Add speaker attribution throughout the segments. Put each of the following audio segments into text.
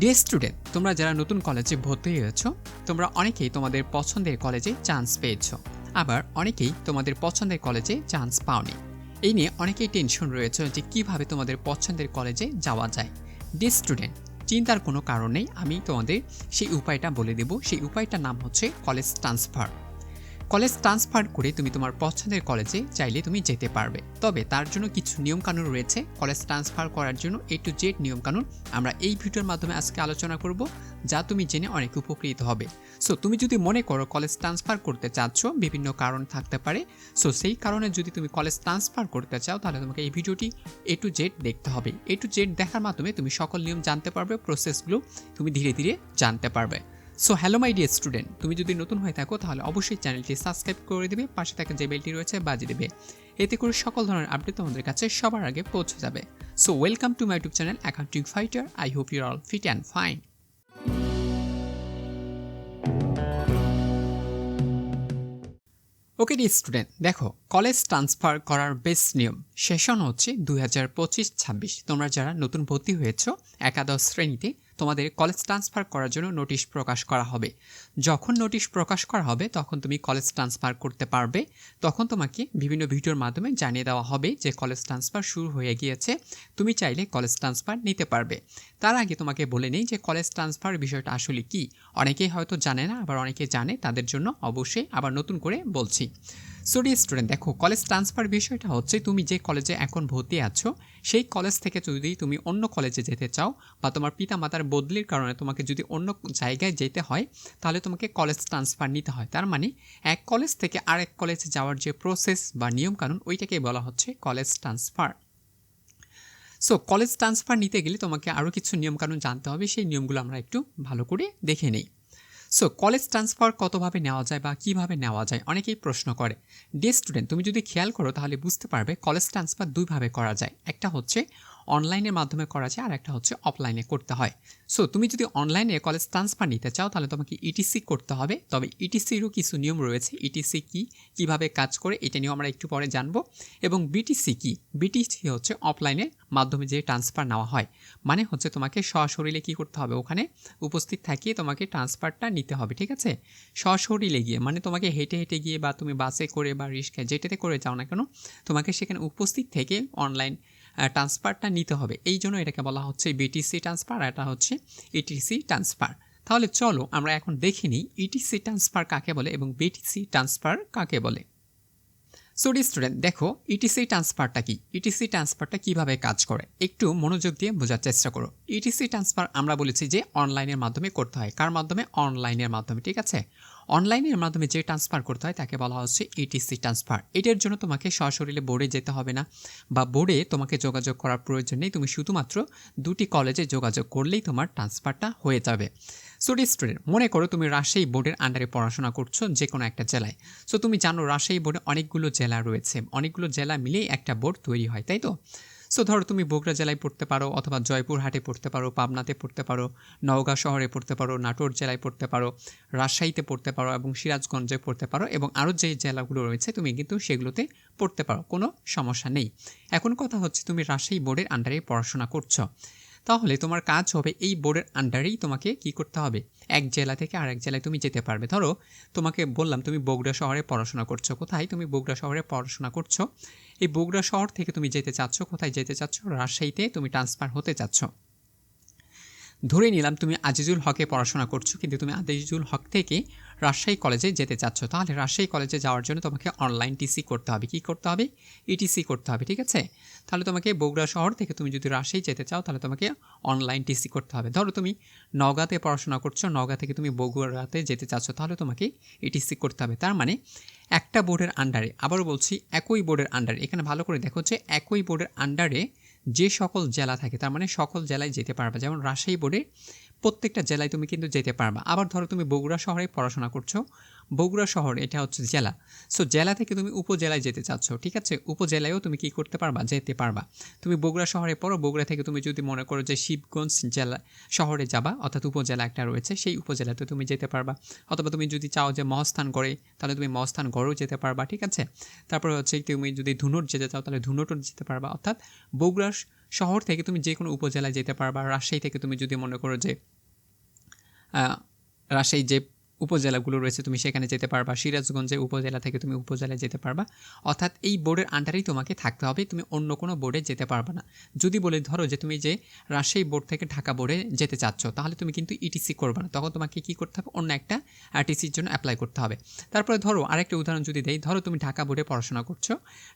Speaker 1: Dear student তোমরা যারা নতুন কলেজে ভর্তি হয়েছো, তোমরা অনেকেই তোমাদের পছন্দের কলেজে চান্স পেয়েছ। আবার অনেকেই তোমাদের পছন্দের কলেজে চান্স পাওনি। এই নিয়ে অনেকেই টেনশন রয়েছে যে কীভাবে তোমাদের পছন্দের কলেজে যাওয়া যায়। ডিয়ার স্টুডেন্ট চিন্তার কোনো কারণেই আমি তোমাদের সেই উপায়টা বলে দেব। সেই উপায়টার নাম হচ্ছে কলেজ ট্রান্সফার কলেজ ট্রান্সফার করে তুমি তোমার পছন্দের কলেজে চাইলে তুমি যেতে পারবে। তবে তার জন্য কিছু নিয়মকানুন রয়েছে। কলেজ ট্রান্সফার করার জন্য এ টু জেড নিয়মকানুন আমরা এই ভিডিওর মাধ্যমে আজকে আলোচনা করব, যা তুমি জেনে অনেক উপকৃত হবে। সো তুমি যদি মনে করো কলেজ ট্রান্সফার করতে চাচ্ছ, বিভিন্ন কারণ থাকতে পারে। সো সেই কারণে যদি তুমি কলেজ ট্রান্সফার করতে চাও, তাহলে তোমাকে এই ভিডিওটি এ টু জেড দেখতে হবে। এ টু জেড দেখার মাধ্যমে তুমি সকল নিয়ম জানতে পারবে প্রসেসগুলো তুমি ধীরে ধীরে জানতে পারবে। So hello my dear student তুমি যদি নতুন হয়ে থাকো, তাহলে অবশ্যই চ্যানেলটি সাবস্ক্রাইব করে দেবে, পাশে থাকা যে বেলটি রয়েছে বাজিয়ে দেবে। এতে করে সকল ধরনের আপডেট তোমাদের কাছে সবার আগে পৌঁছে যাবে। So welcome to my YouTube channel accounting fighter I hope your all fit and fine okay dear student দেখো কলেজ ট্রান্সফার করার বেস্ট নিয়ম সেশন হচ্ছে দুই হাজার পঁচিশ ছাব্বিশ। তোমরা যারা নতুন ভর্তি হয়েছ, একাদশ শ্রেণীতে তোমাদের কলেজ ট্রান্সফার করার জন্য নোটিশ প্রকাশ করা হবে। যখন নোটিশ প্রকাশ করা হবে, তখন তুমি কলেজ ট্রান্সফার করতে পারবে। তখন তোমাকে বিভিন্ন ভিডিওর মাধ্যমে জানিয়ে দেওয়া হবে যে কলেজ ট্রান্সফার শুরু হয়ে গিয়েছে। তুমি চাইলে কলেজ ট্রান্সফার নিতে পারবে। তার আগে তোমাকে বলে নেই যে কলেজ ট্রান্সফার বিষয়টা আসলে কি। অনেকেই হয়তো জানে না, আবার অনেকে জানে, তাদের জন্য অবশ্যই আবার নতুন করে বলছি। সরি স্টুডেন্ট দেখো কলেজ ট্রান্সফার বিষয়টা হচ্ছে তুমি যে কলেজে এখন ভর্তি আছো, সেই কলেজ থেকে যদি তুমি অন্য কলেজে যেতে চাও বা তোমার পিতা মাতার বদলির কারণে তোমাকে যদি অন্য জায়গায় যেতে হয়, তাহলে তোমাকে কলেজ ট্রান্সফার নিতে হয়। তার মানে এক কলেজ থেকে আরেক কলেজে যাওয়ার যে প্রসেস বা নিয়মকানুন, ওইটাকেই বলা হচ্ছে college transfer so college transfer নিতে গেলে তোমাকে আরও কিছু নিয়মকানুন জানতে হবে, সেই নিয়মগুলো আমরা একটু ভালো করে দেখে নিই। সো কলেজ ট্রান্সফার কতভাবে নেওয়া যায় বা কীভাবে নেওয়া যায়? অনেকেই প্রশ্ন করে। ডে স্টুডেন্ট তুমি যদি খেয়াল করো তাহলে বুঝতে পারবে কলেজ ট্রান্সফার দুইভাবে করা যায়। একটা হচ্ছে অনলাইনের মাধ্যমে করা যায় আর একটা হচ্ছে অফলাইনে করতে হয়। সো তুমি যদি অনলাইনে কলেজ ট্রান্সফার নিতে চাও, তাহলে তোমাকে ইটিসি করতে হবে। তবে ইটিসিরও কিছু নিয়ম রয়েছে। ইটিসি কি, কীভাবে কাজ করে, এটা নিয়েও আমরা একটু পরে জানব। এবং বিটিসি কি বিটিসি হচ্ছে অফলাইনের মাধ্যমে যে ট্রান্সফার নেওয়া হয়। মানে হচ্ছে তোমাকে সশরীরে কী করতে হবে? ওখানে উপস্থিত থাকিয়ে তোমাকে ট্রান্সফারটা নিতে হবে, ঠিক আছে? সশরীরে গিয়ে মানে তোমাকে হেঁটে হেঁটে গিয়ে বা তুমি বাসে করে বা রিক্সায় যেটাতে করে যাও না কেন, তোমাকে সেখানে উপস্থিত থেকে অনলাইন ট্রান্সফারটা নিতে হবে। এই জন্য এটাকে বলা হচ্ছে বিটিসি ট্রান্সফার আর এটা হচ্ছে ইটিসি ট্রান্সফার তাহলে চলো আমরা এখন দেখে নিই ইটিসি ট্রান্সফার কাকে বলে এবং বিটিসি ট্রান্সফার কাকে বলে। সরি স্টুডেন্ট দেখো ইটিসি ট্রান্সফারটা কি? ইটিসি ট্রান্সফারটা কীভাবে কাজ করে? একটু মনোযোগ দিয়ে বোঝার চেষ্টা করো। ইটিসি ট্রান্সফার আমরা বলেছি যে অনলাইনের মাধ্যমে করতে হয়। কার মাধ্যমে? অনলাইনের মাধ্যমে, ঠিক আছে? অনলাইনের মাধ্যমে যে ট্রান্সফার করতে হয়, তাকে বলা হচ্ছে ইটিসি ট্রান্সফার এটার জন্য তোমাকে সশরীরে বোর্ডে যেতে হবে না, বা বোর্ডে তোমাকে যোগাযোগ করার প্রয়োজন নেই। তুমি শুধুমাত্র দুটি কলেজে যোগাযোগ করলেই তোমার ট্রান্সফারটা হয়ে যাবে। সো স্টুডেন্ট মনে করো তুমি রাজশাহী বোর্ডের আন্ডারে পড়াশোনা করছ যে কোনো একটা জেলায়। সো তুমি জানো রাজশাহী বোর্ডে অনেকগুলো জেলা রয়েছে। অনেকগুলো জেলা মিলেই একটা বোর্ড তৈরি হয়, তাই তো? সো ধরো তুমি বগুড়া জেলায় পড়তে পারো অথবা জয়পুরহাটে পড়তে পারো, পাবনাতে পড়তে পারো, নওগাঁ শহরে পড়তে পারো, নাটোর জেলায় পড়তে পারো, রাজশাহীতে পড়তে পারো এবং সিরাজগঞ্জে পড়তে পারো এবং আরও যে জেলাগুলো রয়েছে তুমি কিন্তু সেগুলোতে পড়তে পারো, কোনো সমস্যা নেই। এখন কথা হচ্ছে তুমি রাজশাহী বোর্ডের আন্ডারে পড়াশোনা করছ। তাহলে তোমার কাজ হবে এই বোর্ডের আন্ডারেই তোমাকে কি করতে হবে? এক জেলা থেকে আরেক জেলায় তুমি যেতে পারবে। ধরো, তোমাকে বললাম তুমি বগুড়া শহরে পড়াশোনা করছ। কোথায় তুমি বগুড়া শহরে পড়াশোনা করছ? এই বগুড়া শহর থেকে তুমি যেতে চাচ্ছ, কোথায় যেতে চাচ্ছ? রাজশাহীতে তুমি ট্রান্সফার হতে চাচ্ছ। ধরে নিলাম তুমি আজিজুল হকে পড়াশোনা করছ, কিন্তু তুমি আজিজুল হক থেকে রাজশাহী কলেজে যেতে চাচ্ছ। তাহলে রাজশাহী কলেজে যাওয়ার জন্য তোমাকে অনলাইন টিসি করতে হবে। কি করতে হবে? ইটিসি করতে হবে, ঠিক আছে? তাহলে তোমাকে বগুড়া শহর থেকে তুমি যদি রাজশাহী যেতে চাও, তাহলে তোমাকে অনলাইন টিসি করতে হবে। ধরো তুমি নগাতে পড়াশোনা করছ নগা থেকে তুমি বগুড়াতে যেতে চাচ্ছ, তাহলে তোমাকে ইটিসি করতে হবে। তার মানে একটা বোর্ডের আন্ডারে আবারও বলছি একই বোর্ডের আন্ডারে এখানে ভালো করে দেখো যে একই বোর্ডের আন্ডারে যে সকল জেলা থাকে, তার মানে সকল জেলায় যেতে পারবা। যেমন রাজশাহী বোর্ডে প্রত্যেকটা জেলায় তুমি কিন্তু যেতে পারবা। আবার ধরো তুমি বগুড়া শহরে পড়াশোনা করছ বগুড়া শহর, এটা হচ্ছে জেলা। সো জেলা থেকে তুমি উপজেলায় যেতে চাচ্ছ, ঠিক আছে? উপজেলায়ও তুমি কি করতে পারবা? যেতে পারবা। তুমি বগুড়া শহরে পড়ো, বগুড়া থেকে তুমি যদি মনে করো যে শিবগঞ্জ জেলা শহরে যাবা, অর্থাৎ উপজেলা একটা রয়েছে, সেই উপজেলাতে তুমি যেতে পারবা। অথবা তুমি যদি চাও যে মহস্থান গড়ে, তাহলে তুমি মহস্থান গড়েও যেতে পারবা, ঠিক আছে? তারপরে হচ্ছে তুমি যদি ধুনুট যেতে চাও, তাহলে ধুনুটও যেতে পারবা। অর্থাৎ বগুড়া শহর থেকে তুমি যে কোনো উপজেলায় যেতে পারবা। রাজশাহী থেকে তুমি যদি মনে করো যে রাজশাহী যে উপজেলাগুলো রয়েছে, তুমি সেখানে যেতে পারবা। সিরাজগঞ্জের উপজেলা থেকে তুমি উপজেলায় যেতে পারবা। অর্থাৎ এই বোর্ডের আন্ডারেই তোমাকে থাকতে হবে, তুমি অন্য কোনো বোর্ডে যেতে পারবে না। যদি বলে ধরো যে তুমি যে রাজশাহী বোর্ড থেকে ঢাকা বোর্ডে যেতে চাচ্ছ, তাহলে তুমি কিন্তু ইটিসি করবে না। তখন তোমাকে কী করতে হবে? অন্য একটা আরটিসির জন্য অ্যাপ্লাই করতে হবে। তারপরে ধরো, আরেকটা উদাহরণ যদি দেই, ধরো তুমি ঢাকা বোর্ডে পড়াশোনা করছ।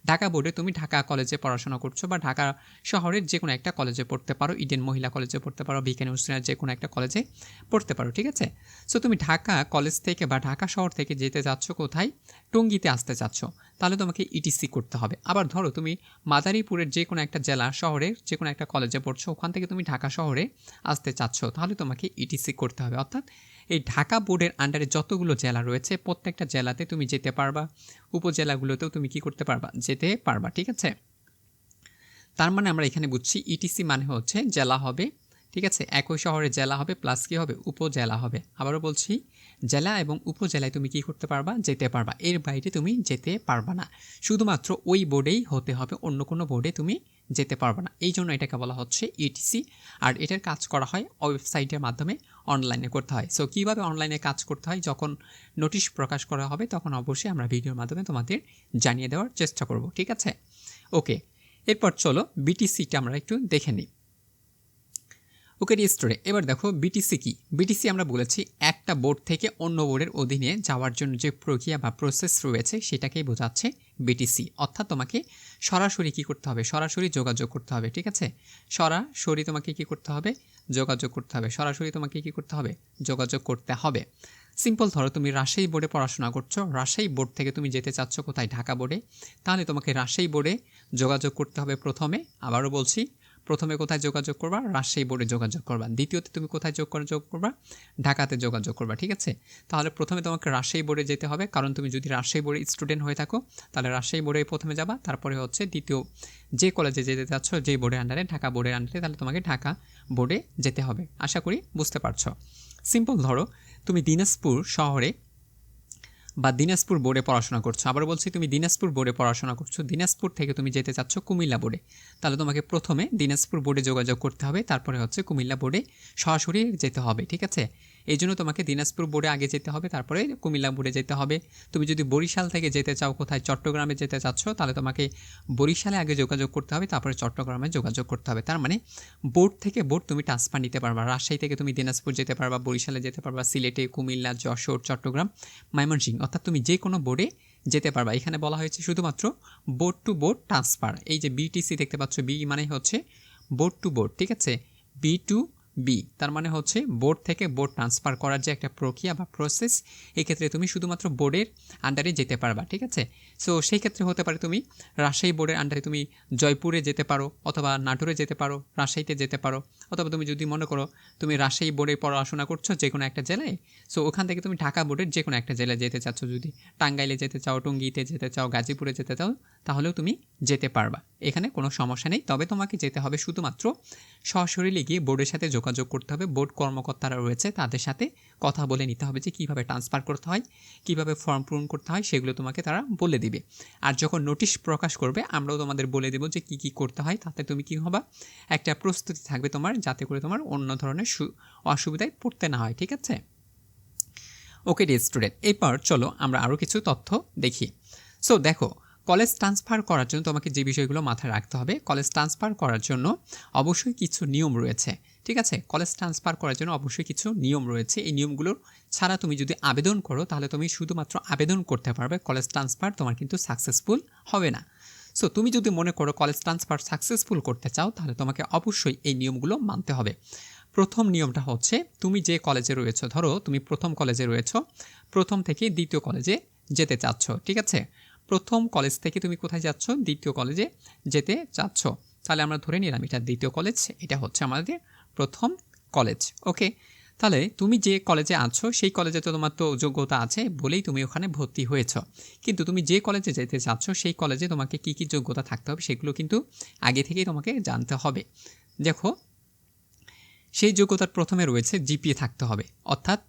Speaker 1: ঢাকা বোর্ডে তুমি ঢাকা কলেজে পড়াশোনা করছ বা ঢাকা শহরের যে কোনো একটা কলেজে পড়তে পারো ইডেন মহিলা কলেজে পড়তে পারো বিজ্ঞান অনুষ্ঠানের যে কোনো একটা কলেজে পড়তে পারো, ঠিক আছে? সো তুমি ঢাকা কলেজ থেকে বা ঢাকা শহর থেকে যেতে যাচ্ছ কোথায়? টঙ্গিতে আসতে চাচ্ছ। তাহলে তোমাকে ইটিসি করতে হবে। আবার ধরো, তুমি মাদারীপুরের যে কোনো একটা জেলা, শহরের যে কোনো একটা কলেজে পড়ছো, ওখান থেকে তুমি ঢাকা শহরে আসতে চাচ্ছ, তাহলে তোমাকে ইটিসি করতে হবে। অর্থাৎ এই ঢাকা বোর্ডের আন্ডারে যতগুলো জেলা রয়েছে, প্রত্যেকটা জেলাতে তুমি যেতে পারবা, উপজেলাগুলোতেও তুমি কি করতে পারবা, যেতে পারবা, ঠিক আছে? তার মানে আমরা এখানে বুঝছি ইটিসি মানে হচ্ছে জেলা হবে, ঠিক আছে? একই শহরে জেলা হবে প্লাস কি হবে? উপজেলা হবে। আবারও বলছি জেলা এবং উপজেলায় তুমি কি করতে পারবা? যেতে পারবা। এর বাইরে তুমি যেতে পারবা না। শুধুমাত্র ওই বোর্ডেই হতে হবে, অন্য কোনো বোর্ডে তুমি যেতে পারবে না। এই জন্য এটাকে বলা হচ্ছে ইটিসি আর এটার কাজ করা হয় ওয়েবসাইটের মাধ্যমে অনলাইনে করতে হয়। সো কীভাবে অনলাইনে কাজ করতে হয়? যখন নোটিশ প্রকাশ করা হবে, তখন অবশ্যই আমরা ভিডিওর মাধ্যমে তোমাদের জানিয়ে দেওয়ার চেষ্টা করব। ঠিক আছে? ওকে এরপর চলো বিটিসিটা আমরা একটু দেখে নিই। ওকে স্টোরে এবার দেখো বিটিসি কি? বিটিসি আমরা বলেছি একটা বোর্ড থেকে অন্য বোর্ডের অধীনে যাওয়ার জন্য যে প্রক্রিয়া বা প্রসেস রয়েছে, সেটাকেই বোঝাচ্ছে বিটিসি অর্থাৎ তোমাকে সরাসরি কি করতে হবে? সরাসরি যোগাযোগ করতে হবে, ঠিক আছে? সরাসরি তোমাকে কি করতে হবে? যোগাযোগ করতে হবে। সরাসরি তোমাকে কি করতে হবে? যোগাযোগ করতে হবে। সিম্পল ধরো, তুমি রাজশাহী বোর্ডে পড়াশোনা করছ। রাজশাহী বোর্ড থেকে তুমি যেতে চাচ্ছ কোথায়? ঢাকা বোর্ডে তাহলে তোমাকে রাজশাহী বোর্ডে যোগাযোগ করতে হবে প্রথমে। আবারও বলছি প্রথমে কোথায় যোগাযোগ করবা? রাজশাহী বোর্ডে যোগাযোগ করবা। দ্বিতীয়তে তুমি কোথায় যোগ যোগ করবা? ঢাকাতে যোগাযোগ করবা, ঠিক আছে? তাহলে প্রথমে তোমাকে রাজশাহী বোর্ডে যেতে হবে। কারণ তুমি যদি রাজশাহী বোর্ডে স্টুডেন্ট হয়ে থাকো, তাহলে রাজশাহী বোর্ডে প্রথমে যাবা। তারপরে হচ্ছে দ্বিতীয় যে কলেজে যেতে চাচ্ছ, যে বোর্ডের আন্ডারে ঢাকা বোর্ডের আন্ডারে তাহলে তোমাকে ঢাকা বোর্ডে যেতে হবে। আশা করি বুঝতে পারছ। সিম্পল ধরো, তুমি দিনাজপুর শহরে বা দিনাজপুর বোর্ডে পড়াশোনা করছ। আবার বলছি, তুমি দিনাজপুর বোর্ডে পড়াশোনা করছ। দিনাজপুর থেকে তুমি যেতে চাচ্ছ কুমিল্লা বোর্ডে। তাহলে তোমাকে প্রথমে দিনাজপুর বোর্ডে যোগাযোগ করতে হবে। তারপরে হচ্ছে কুমিল্লা বোর্ডে সরাসরি যেতে হবে, ঠিক আছে? এই জন্য তোমাকে দিনাজপুর বোর্ডে আগে যেতে হবে, তারপরে কুমিল্লা বোর্ডে যেতে হবে। তুমি যদি বরিশাল থেকে যেতে চাও, কোথায় চট্টগ্রামে যেতে চাচ্ছ, তাহলে তোমাকে বরিশালে আগে যোগাযোগ করতে হবে, তারপরে চট্টগ্রামে যোগাযোগ করতে হবে। তার মানে বোর্ড থেকে বোর্ড তুমি ট্রান্সফার নিতে পারবা। রাজশাহী থেকে তুমি দিনাজপুর যেতে পারবা, বরিশালে যেতে পারবা, সিলেটে, কুমিল্লা, যশোর, চট্টগ্রাম, ময়মনসিংহ, অর্থাৎ তুমি যে কোনো বোর্ডে যেতে পারবা। এখানে বলা হয়েছে শুধুমাত্র বোর্ড টু বোর্ড ট্রান্সফার। এই যে বিটিসি দেখতে পাচ্ছ বি মানে হচ্ছে বোর্ড টু বোর্ড, ঠিক আছে? বি টু বি, তার মানে হচ্ছে বোর্ড থেকে বোর্ড ট্রান্সফার করার যে একটা প্রক্রিয়া বা প্রসেস এক্ষেত্রে তুমি শুধুমাত্র বোর্ডের আন্ডারে যেতে পারবা, ঠিক আছে? সো সেই ক্ষেত্রে হতে পারে তুমি রাজশাহী বোর্ডের আন্ডারে তুমি জয়পুরে যেতে পারো অথবা নাটোরে যেতে পারো, রাজশাহীতে যেতে পারো। অথবা তুমি যদি মনে করো তুমি রাজশাহী বোর্ডে পড়াশোনা করছ যে কোনো একটা জেলায় সো ওখান থেকে তুমি ঢাকা বোর্ডের যে কোনো একটা জেলায় যেতে চাচ্ছ। যদি টাঙ্গাইলে যেতে চাও, টঙ্গিতে যেতে চাও, গাজীপুরে যেতে চাও, তাহলেও তুমি যেতে পারবা। এখানে কোনো সমস্যা নেই, তবে তোমাকে যেতে হবে শুধুমাত্র সশরীরে গিয়ে বোর্ডের সাথে যোগাযোগ করতে হবে। বোর্ড কর্মকর্তারা রয়েছে, তাদের সাথে কথা বলে নিতে হবে যে কীভাবে ট্রান্সফার করতে হয়, কীভাবে ফর্ম পূরণ করতে হয়, সেগুলো তোমাকে তারা বলে দিবে। আর যখন নোটিশ প্রকাশ করবে, আমরাও তোমাদের বলে দেবো যে কী কী করতে হয়, তাতে তুমি কী হবা? একটা প্রস্তুতি থাকবে তোমার, যাতে করে তোমার অন্য ধরনের অসুবিধায় পড়তে না হয়, ঠিক আছে? ওকে ডি স্টুডেন্ট এরপর চলো আমরা আরও কিছু তথ্য দেখি। সো দেখো কলেজ ট্রান্সফার করার জন্য তোমাকে যে বিষয়গুলো মাথায় রাখতে হবে কলেজ ট্রান্সফার করার জন্য অবশ্যই কিছু নিয়ম রয়েছে। ঠিক আছে? কলেজ ট্রান্সফার করার জন্য অবশ্যই কিছু নিয়ম রয়েছে। এই নিয়মগুলোর ছাড়া তুমি যদি আবেদন করো, তাহলে তুমি শুধুমাত্র আবেদন করতে পারবে। কলেজ ট্রান্সফার তোমার কিন্তু সাকসেসফুল হবে না। সো তুমি যদি মনে করো কলেজ ট্রান্সফার সাকসেসফুল করতে চাও, তাহলে তোমাকে অবশ্যই এই নিয়মগুলো মানতে হবে। প্রথম নিয়মটা হচ্ছে, তুমি যে কলেজে রয়েছো, ধরো তুমি প্রথম কলেজে রয়েছো, প্রথম থেকে দ্বিতীয় কলেজে যেতে চাচ্ছ, ঠিক আছে? প্রথম কলেজ থেকে তুমি কোথায় যাচ্ছ? দ্বিতীয় কলেজে যেতে চাচ্ছ। তাহলে আমরা ধরে নিলাম, এটা দ্বিতীয় কলেজ এটা হচ্ছে আমাদের প্রথম কলেজ ওকে তাহলে তুমি যে কলেজে আছো, সেই কলেজে তো তোমার তো যোগ্যতা আছে, বলেই তুমি ওখানে ভর্তি হয়েছ। কিন্তু তুমি যে কলেজে যেতে চাচ্ছ, সেই কলেজে তোমাকে কি কি যোগ্যতা থাকতে হবে, সেগুলো কিন্তু আগে থেকেই তোমাকে জানতে হবে। দেখো, সেই যোগ্যতার প্রথমে রয়েছে জিপিএ থাকতে হবে। অর্থাৎ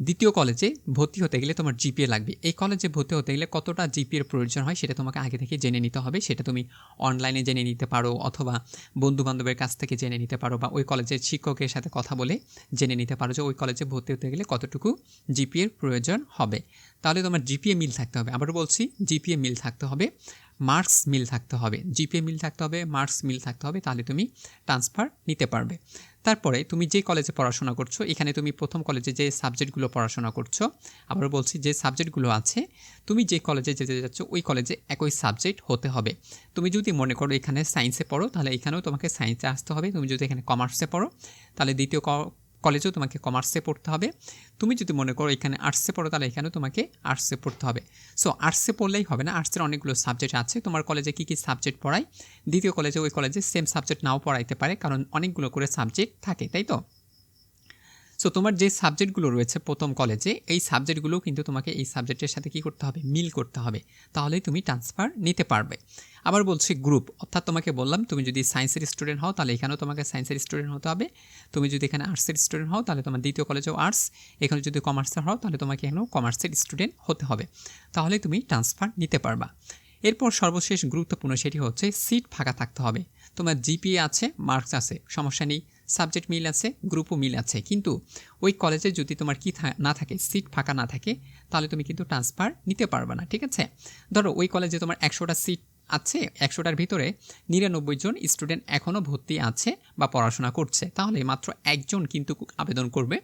Speaker 1: দ্বিতীয় কলেজে ভর্তি হতে গেলে তোমার জিপিএ লাগবে। এই কলেজে ভর্তি হতে গেলে কতটা জিপিএর প্রয়োজন হয় সেটা তোমাকে আগে থেকে জেনে নিতে হবে। সেটা তুমি অনলাইনে জেনে নিতে পারো অথবা বন্ধু বান্ধবের কাছ থেকে জেনে নিতে পারো বা ওই কলেজের শিক্ষকের সাথে কথা বলে জেনে নিতে পারো যে ওই কলেজে ভর্তি হতে গেলে কতটুকু জিপিএর প্রয়োজন হবে। তাহলে তোমার জিপিএ মিল থাকতে হবে। আবার বলছি জিপিএ মিল থাকতে হবে মার্কস মিল থাকতে হবে। জিপিএ মিল থাকতে হবে মার্কস মিল থাকতে হবে, তাহলে তুমি ট্রান্সফার নিতে পারবে। তারপরে তুমি যে কলেজে পড়াশোনা করছ, এখানে তুমি প্রথম কলেজে যে সাবজেক্টগুলো পড়াশোনা করছ আবার বলছি যে সাবজেক্টগুলো আছে, তুমি যে কলেজে যেতে যাচ্ছ, ওই কলেজে একই সাবজেক্ট হতে হবে। তুমি যদি মনে করো এখানে সায়েন্সে পড়ো, তাহলে এখানেও তোমাকে সায়েন্সে আসতে হবে। তুমি যদি এখানে কমার্সে পড়ো, তাহলে দ্বিতীয় কলেজেও তোমাকে কমার্সে পড়তে হবে। তুমি যদি মনে করো এখানে আর্টসে পড়ো, তাহলে এখানেও তোমাকে আর্টসে পড়তে হবে। সো আর্টসে পড়লেই হবে না। আর্টসের অনেকগুলো সাবজেক্ট আছে। তোমার কলেজে কী কী সাবজেক্ট পড়ায়? দ্বিতীয় কলেজে ওই কলেজে সেম সাবজেক্ট নাও পড়াইতে পারে, কারণ অনেকগুলো করে সাবজেক্ট থাকে, তাই তো? সো তোমার যে সাবজেক্টগুলো রয়েছে প্রথম কলেজে এই সাবজেক্টগুলো কিন্তু তোমাকে এই সাবজেক্টের সাথে কী করতে হবে? মিল করতে হবে। তাহলেই তুমি ট্রান্সফার নিতে পারবে। আবার বলছি গ্রুপ অর্থাৎ তোমাকে বললাম, তুমি যদি সায়েন্সের স্টুডেন্ট হও, তাহলে এখানেও তোমাকে সায়েন্সের স্টুডেন্ট হতে হবে। তুমি যদি এখানে আর্টসের স্টুডেন্ট হও, তাহলে তোমার দ্বিতীয় কলেজেও আর্টস এখানে যদি কমার্সের হও, তাহলে তোমাকে এখানেও কমার্সের স্টুডেন্ট হতে হবে। তাহলে তুমি ট্রান্সফার নিতে পারবা। এরপর সর্বশেষ গুরুত্বপূর্ণ সেটি হচ্ছে সিট ফাঁকা থাকতে হবে। তোমার জিপিএ আছে মার্কস আছে, সমস্যা নেই। সাবজেক্ট মিল আছে, গ্রুপও মিল আছে। কিন্তু ওই কলেজে যদি তোমার কি না থাকে, সিট ফাঁকা না থাকে, তাহলে তুমি কিন্তু ট্রান্সফার নিতে পারবে না, ঠিক আছে? ধরো ওই কলেজে তোমার একশোটা সিট আছে, একশোটার ভিতরে নিরানব্বই জন স্টুডেন্ট এখনও ভর্তি আছে বা পড়াশোনা করছে। তাহলে মাত্র একজন কিন্তু আবেদন করবে।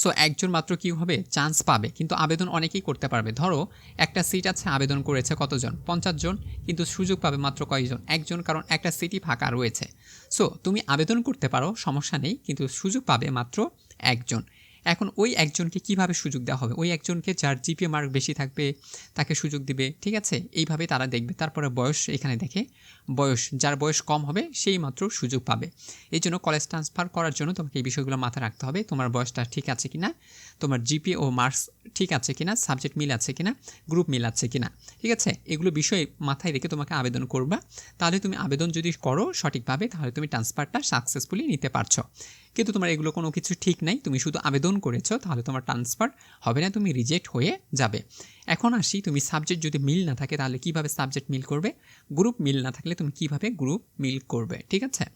Speaker 1: সো একজন মাত্র কী হবে? চান্স পাবে। কিন্তু আবেদন অনেকেই করতে পারবে। ধরো, একটা সিট আছে, আবেদন করেছে কতজন? পঞ্চাশ জন। কিন্তু সুযোগ পাবে মাত্র কয়েকজন একজন, কারণ একটা সিটই ফাঁকা রয়েছে। সো তুমি আবেদন করতে পারো, সমস্যা নেই। কিন্তু সুযোগ পাবে মাত্র একজন। এখন ওই একজনকে কীভাবে সুযোগ দেওয়া হবে? ওই একজনকে যার জিপিএ মার্ক বেশি থাকবে, তাকে সুযোগ দিবে, ঠিক আছে? এইভাবে তারা দেখবে। তারপরে বয়স এখানে দেখে। বয়স, যার বয়স কম হবে, সেই মাত্র সুযোগ পাবে। এই জন্য কলেজ ট্রান্সফার করার জন্য তোমাকে এই বিষয়গুলো মাথায় রাখতে হবে। তোমার বয়সটা ঠিক আছে কিনা? তোমার জিপিএ ও মার্কস ঠিক আছে কিনা? সাবজেক্ট মিল আছে কিনা? গ্রুপ মিল আছে কিনা? ঠিক আছে? এগুলো বিষয় মাথায় রেখে তোমাকে আবেদন করবা। তাহলে তুমি আবেদন যদি করো সঠিকভাবে, তাহলে তুমি ট্রান্সফারটা সাকসেসফুলি নিতে পারছ। কিন্তু তোমার এগুলো কোনো কিছু ঠিক নাই, তুমি শুধু আবেদন করেছ, তাহলে তোমার ট্রান্সফার হবে না, তুমি রিজেক্ট হয়ে যাবে। এখন আসি, তুমি সাবজেক্ট যদি মিল না থাকে, তাহলে কীভাবে সাবজেক্ট মিল করবে? গ্রুপ মিল না থাকলে তুমি কীভাবে গ্রুপ মিল করবে, ঠিক আছে?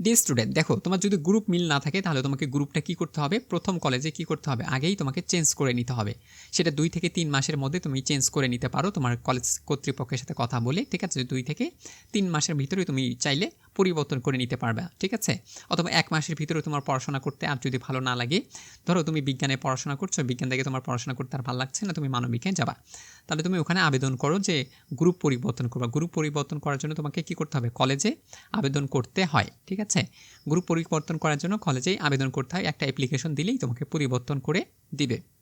Speaker 1: ডে স্টুডেন্ট দেখো, তোমার যদি গ্রুপ মিল না থাকে, তাহলে তোমাকে গ্রুপটা কী করতে হবে? প্রথম কলেজে কী করতে হবে? আগেই তোমাকে চেঞ্জ করে নিতে হবে। সেটা দুই থেকে তিন মাসের মধ্যে তুমি চেঞ্জ করে নিতে পারো, তোমার কলেজ কর্তৃপক্ষের সাথে কথা বলে, ঠিক আছে? দুই থেকে তিন মাসের ভিতরে তুমি চাইলে পরিবর্তন করে নিতে পারবে, ঠিক আছে? অথবা এক মাসের ভিতরে তোমার পড়াশোনা করতে আর যদি ভালো না লাগে, ধরো তুমি বিজ্ঞানে পড়াশোনা করছ, বিজ্ঞান থেকে তোমার পড়াশোনা করতে আর ভালো লাগছে না, তুমি মানবিকে যাবা। তাহলে তুমি ওখানে আবেদন করো যে গ্রুপ পরিবর্তন করবা। গ্রুপ পরিবর্তন করার জন্য তোমাকে কী করতে হবে? কলেজে আবেদন করতে হয়, ঠিক আছে? গ্রুপ পরিবর্তন করার জন্য কলেজেই আবেদন করতে হয়। একটা অ্যাপ্লিকেশন দিলেই তোমাকে পরিবর্তন করে দিবে।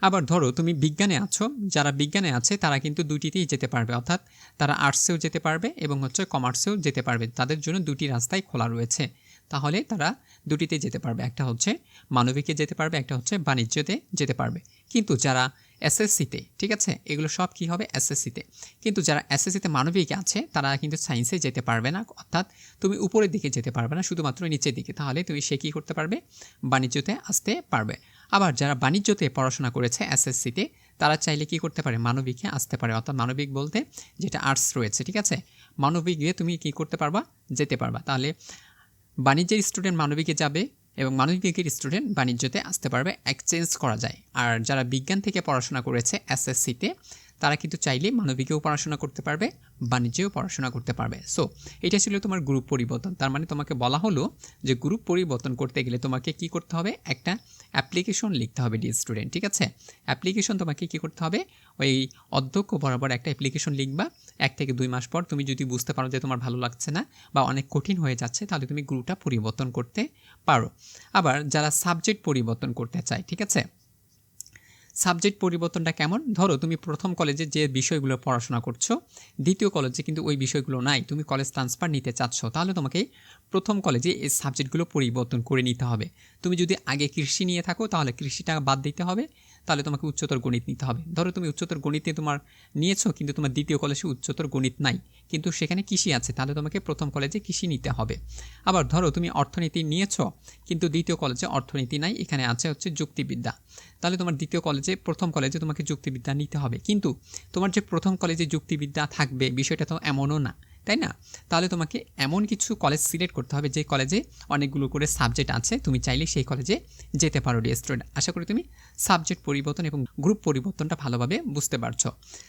Speaker 1: আবার ধরো, তুমি বিজ্ঞানে আছো, যারা বিজ্ঞানে আছে, তারা কিন্তু দুটিতেই যেতে পারবে। অর্থাৎ তারা আর্টসেও যেতে পারবে এবং হচ্ছে কমার্সেও যেতে পারবে। তাদের জন্য দুটি রাস্তাই খোলা রয়েছে। তাহলে তারা দুটিতে যেতে পারবে। একটা হচ্ছে মানবিকে যেতে পারবে, একটা হচ্ছে বাণিজ্যতে যেতে পারবে। কিন্তু যারা এসএসসিতে, ঠিক আছে? এগুলো সব কি হবে? এসএসসিতে। কিন্তু যারা এসএসসিতে মানবিক আছে, তারা কিন্তু সায়েন্সে যেতে পারবে না। অর্থাৎ তুমি উপরের দিকে যেতে পারবে না, শুধুমাত্র নিচের দিকে। তাহলে তুমি সে কী করতে পারবে? বাণিজ্যতে আসতে পারবে। আবার যারা বাণিজ্যতে পড়াশোনা করেছে এসএসসিতে, তারা চাইলে কি করতে পারে? মানবিকে আসতে পারে। অর্থাৎ মানবিক বলতে যেটা আর্টস রয়েছে, ঠিক আছে? মানবিক তুমি কি করতে পারবা? যেতে পারবা। তাহলে বাণিজ্যের স্টুডেন্ট মানবিকে যাবে এবং মানবিকের স্টুডেন্ট বাণিজ্যতে আসতে পারবে। এক্সচেঞ্জ করা যায়। আর যারা বিজ্ঞান থেকে পড়াশোনা করেছে এসএসসিতে তারা কিন্তু চাইলে মানবিকেও পড়াশোনা করতে পারবে, বাণিজ্যেও পড়াশোনা করতে পারবে। সো এটা ছিল তোমার গ্রুপ পরিবর্তন। তার মানে তোমাকে বলা হলো যে গ্রুপ পরিবর্তন করতে গেলে তোমাকে কি করতে হবে? একটা অ্যাপ্লিকেশন লিখতে হবে ডি স্টুডেন্ট ঠিক আছে? অ্যাপ্লিকেশন তোমাকে কি করতে হবে? ওই অধ্যক্ষ বরাবর একটা অ্যাপ্লিকেশন লিখবা। এক থেকে দুই মাস পর তুমি যদি বুঝতে পারো যে তোমার ভালো লাগছে না বা অনেক কঠিন হয়ে যাচ্ছে, তাহলে তুমি গ্রুপটা পরিবর্তন করতে পারো। আবার যারা সাবজেক্ট পরিবর্তন করতে চায়, ঠিক আছে? সাবজেক্ট পরিবর্তনটা কেমন? ধরো, তুমি প্রথম কলেজে যে বিষয়গুলো পড়াশোনা করছ, দ্বিতীয় কলেজে কিন্তু ওই বিষয়গুলো নাই। তুমি কলেজ ট্রান্সফার নিতে চাচ্ছ, তাহলে তোমাকে প্রথম কলেজে এই সাবজেক্টগুলো পরিবর্তন করে নিতে হবে। তুমি যদি আগে কৃষি নিয়ে থাকো, তাহলে কৃষিটা বাদ দিতে হবে। তাহলে তোমাকে উচ্চতর গণিত নিতে হবে। ধরো তুমি উচ্চতর গণিতে তোমার নিয়েছো, কিন্তু তোমার দ্বিতীয় কলেজে উচ্চতর গণিত নাই। কিন্তু সেখানে কৃষি আছে, তাহলে তোমাকে প্রথম কলেজে কৃষি নিতে হবে। আবার ধরো তুমি অর্থনীতি নিয়েছো, কিন্তু দ্বিতীয় কলেজে অর্থনীতি নাই, এখানে আছে হচ্ছে যুক্তিবিদ্যা। তাহলে তোমার দ্বিতীয় কলেজে প্রথম কলেজে তোমাকে যুক্তিবিদ্যা নিতে হবে। কিন্তু তোমার যে প্রথম কলেজে যুক্তিবিদ্যা থাকবে, বিষয়টা তো এমনও না। তাই না? তাহলে তোমাকে এমন কিছু কলেজ সিলেক্ট করতে হবে যে কলেজে অনেকগুলো করে সাবজেক্ট আছে, তুমি চাইলে সেই কলেজে যেতে পারো ডিয়ার স্টুডেন্ট আশা করি তুমি সাবজেক্ট পরিবর্তন এবং গ্রুপ পরিবর্তনটা ভালোভাবে বুঝতে পারছ।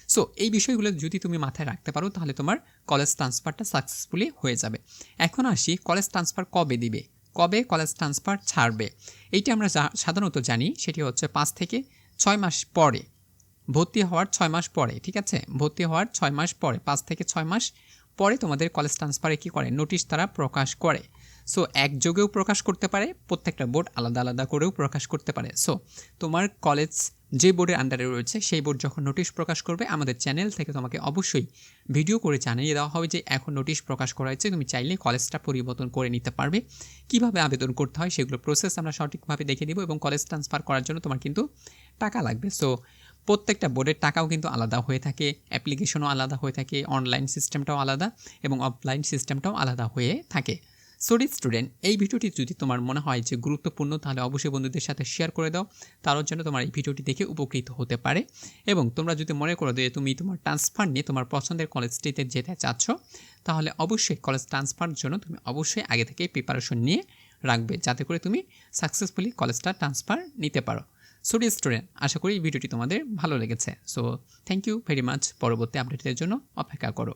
Speaker 1: সো এই বিষয়গুলো যদি তুমি মাথায় রাখতে পারো, তাহলে তোমার কলেজ ট্রান্সফারটা সাকসেসফুলি হয়ে যাবে। এখন আসি কলেজ ট্রান্সফার কবে দিবে? কবে কলেজ ট্রান্সফার ছাড়বে? এইটা আমরা সাধারণত জানি, সেটি হচ্ছে পাঁচ থেকে ছয় মাস পরে। ভর্তি হওয়ার ছয় মাস পরে, ঠিক আছে? ভর্তি হওয়ার ছয় মাস পরে, পাঁচ থেকে ছয় মাস পরে তোমাদের কলেজ ট্রান্সফারে কী করে? নোটিশ তারা প্রকাশ করে। সো একযোগেও প্রকাশ করতে পারে, প্রত্যেকটা বোর্ড আলাদা আলাদা করেও প্রকাশ করতে পারে। সো তোমার কলেজ যে বোর্ডের আন্ডারে রয়েছে, সেই বোর্ড যখন নোটিশ প্রকাশ করবে, আমাদের চ্যানেল থেকে তোমাকে অবশ্যই ভিডিও করে জানিয়ে দেওয়া হবে যে, এখন নোটিশ প্রকাশ করা হয়েছে, তুমি চাইলে কলেজটা পরিবর্তন করে নিতে পারবে। কীভাবে আবেদন করতে হয়, সেগুলো প্রসেস আমরা সঠিকভাবে দেখে দিব এবং কলেজ ট্রান্সফার করার জন্য তোমার কিন্তু টাকা লাগবে। সো প্রত্যেকটা বোর্ডের টাকাও কিন্তু আলাদা হয়ে থাকে অ্যাপ্লিকেশনও আলাদা হয়ে থাকে অনলাইন সিস্টেমটাও আলাদা এবং অফলাইন সিস্টেমটাও আলাদা হয়ে থাকে। সরি স্টুডেন্ট এই ভিডিওটি যদি তোমার মনে হয় যে গুরুত্বপূর্ণ, তাহলে অবশ্যই বন্ধুদের সাথে শেয়ার করে দাও। তার জন্য তোমার এই ভিডিওটি দেখে উপকৃত হতে পারে এবং তোমরা যদি মনে করো যে তুমি তোমার ট্রান্সফার নিয়ে তোমার পছন্দের কলেজটিতে যেতে চাচ্ছ, তাহলে অবশ্যই কলেজ ট্রান্সফার জন্য তুমি অবশ্যই আগে থেকে প্রিপারেশন নিয়ে রাখবে, যাতে করে তুমি সাকসেসফুলি কলেজটা ট্রান্সফার নিতে পারো। সো স্টুডেন্ট আশা করি ভিডিওটি তোমাদের ভালো লেগেছে। So thank you very much পরবর্তী আপডেটের জন্য অপেক্ষা করো।